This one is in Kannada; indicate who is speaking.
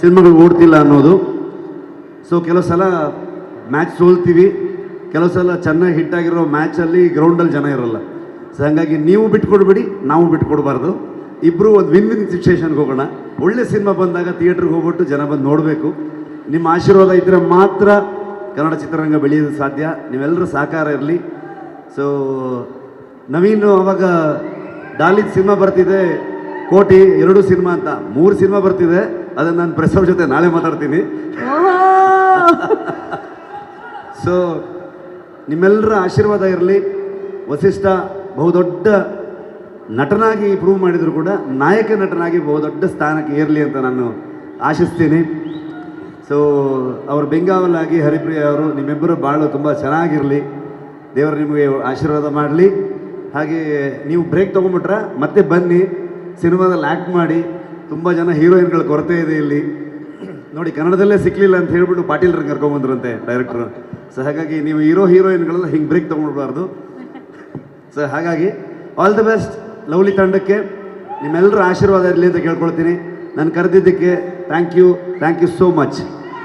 Speaker 1: ಸಿನಿಮಾಗಳು ಓಡ್ತಿಲ್ಲ ಅನ್ನೋದು. ಸೊ ಕೆಲವು ಸಲ ಮ್ಯಾಚ್ ಸೋಲ್ತೀವಿ. ಕೆಲವು ಸಲ ಚೆನ್ನಾಗಿ ಹಿಟ್ ಆಗಿರೋ ಮ್ಯಾಚಲ್ಲಿ ಗ್ರೌಂಡಲ್ಲಿ ಜನ ಇರಲ್ಲ. ಸೊ ಹಾಗಾಗಿ ನೀವು ಬಿಟ್ಕೊಡ್ಬೇಡಿ, ನಾವು ಬಿಟ್ಕೊಡ್ಬಾರ್ದು. ಇಬ್ಬರು ಒಂದು ವಿನ್ ವಿನ್ ಸಿಚುವೇಷನ್ಗೆ ಹೋಗೋಣ. ಒಳ್ಳೆ ಸಿನಿಮಾ ಬಂದಾಗ ಥಿಯೇಟ್ರಿಗೆ ಹೋಗ್ಬಿಟ್ಟು ಜನ ಬಂದು ನೋಡಬೇಕು. ನಿಮ್ಮ ಆಶೀರ್ವಾದ ಇದ್ದರೆ ಮಾತ್ರ ಕನ್ನಡ ಚಿತ್ರರಂಗ ಬೆಳೆಯೋದು ಸಾಧ್ಯ. ನೀವೆಲ್ಲರೂ ಸಹಕಾರ ಇರಲಿ. ಸೊ ನವೀನು, ಅವಾಗ ಡಾಲಿದ್ ಸಿನಿಮಾ ಬರ್ತಿದೆ. ಕೋಟಿ ಎರಡು ಸಿನಿಮಾ ಅಂತ. ಮೂರು ಸಿನಿಮಾ ಬರ್ತಿದೆ. ಅದನ್ನ ನಾನು ಪ್ರೆಸ್ ಅವ್ರ ಜೊತೆ ನಾಳೆ ಮಾತಾಡ್ತೀನಿ. ಸೊ ನಿಮ್ಮೆಲ್ಲರ ಆಶೀರ್ವಾದ ಇರಲಿ. ವಸಿಷ್ಠ ಬಹುದೊಡ್ಡ ನಟನಾಗಿ ಪ್ರೂವ್ ಮಾಡಿದ್ರು ಕೂಡ ನಾಯಕ ನಟನಾಗಿ ಬಹುದೊಡ್ಡ ಸ್ಥಾನಕ್ಕೆ ಏರಲಿ ಅಂತ ನಾನು ಆಶಿಸ್ತೀನಿ. ಸೊ ಅವ್ರ ಬೆಂಗಾವಲಾಗಿ ಹರಿಪ್ರಿಯ ಅವರು ನಿಮ್ಮಿಬ್ಬರು ಭಾಳ ತುಂಬ ಚೆನ್ನಾಗಿರಲಿ. ದೇವರು ನಿಮಗೆ ಆಶೀರ್ವಾದ ಮಾಡಲಿ. ಹಾಗೆ ನೀವು ಬ್ರೇಕ್ ತೊಗೊಂಬಿಟ್ರ ಮತ್ತೆ ಬನ್ನಿ. ಸಿನಿಮಾದಲ್ಲಿ ಆ್ಯಕ್ಟ್ ಮಾಡಿ ತುಂಬ ಜನ ಹೀರೋಯಿನ್ಗಳ ಕೊರತೆ ಇದೆ ಇಲ್ಲಿ. ನೋಡಿ, ಕನ್ನಡದಲ್ಲೇ ಸಿಕ್ಕಲಿಲ್ಲ ಅಂತ ಹೇಳ್ಬಿಟ್ಟು ಪಾಟೀಲ್ರ ಕರ್ಕೊಂಬಂದ್ರಂತೆ ಡೈರೆಕ್ಟ್ರು ಸೊ ಹಾಗಾಗಿ ನೀವು ಹೀರೋ ಹೀರೋಯಿನ್ಗಳೆಲ್ಲ ಹಿಂಗೆ ಬ್ರೇಕ್ ತೊಗೊಂಡ್ಬಾರ್ದು ಸೊ ಹಾಗಾಗಿ ಆಲ್ ದಿ ಬೆಸ್ಟ್ ಲವ್ಲಿ ತಂಡಕ್ಕೆ. ನಿಮ್ಮೆಲ್ಲರ ಆಶೀರ್ವಾದ ಇರಲಿ ಅಂತ ಕೇಳ್ಕೊಳ್ತೀನಿ. ನಾನು ಕರೆದಿದ್ದಕ್ಕೆ thank you thank you so much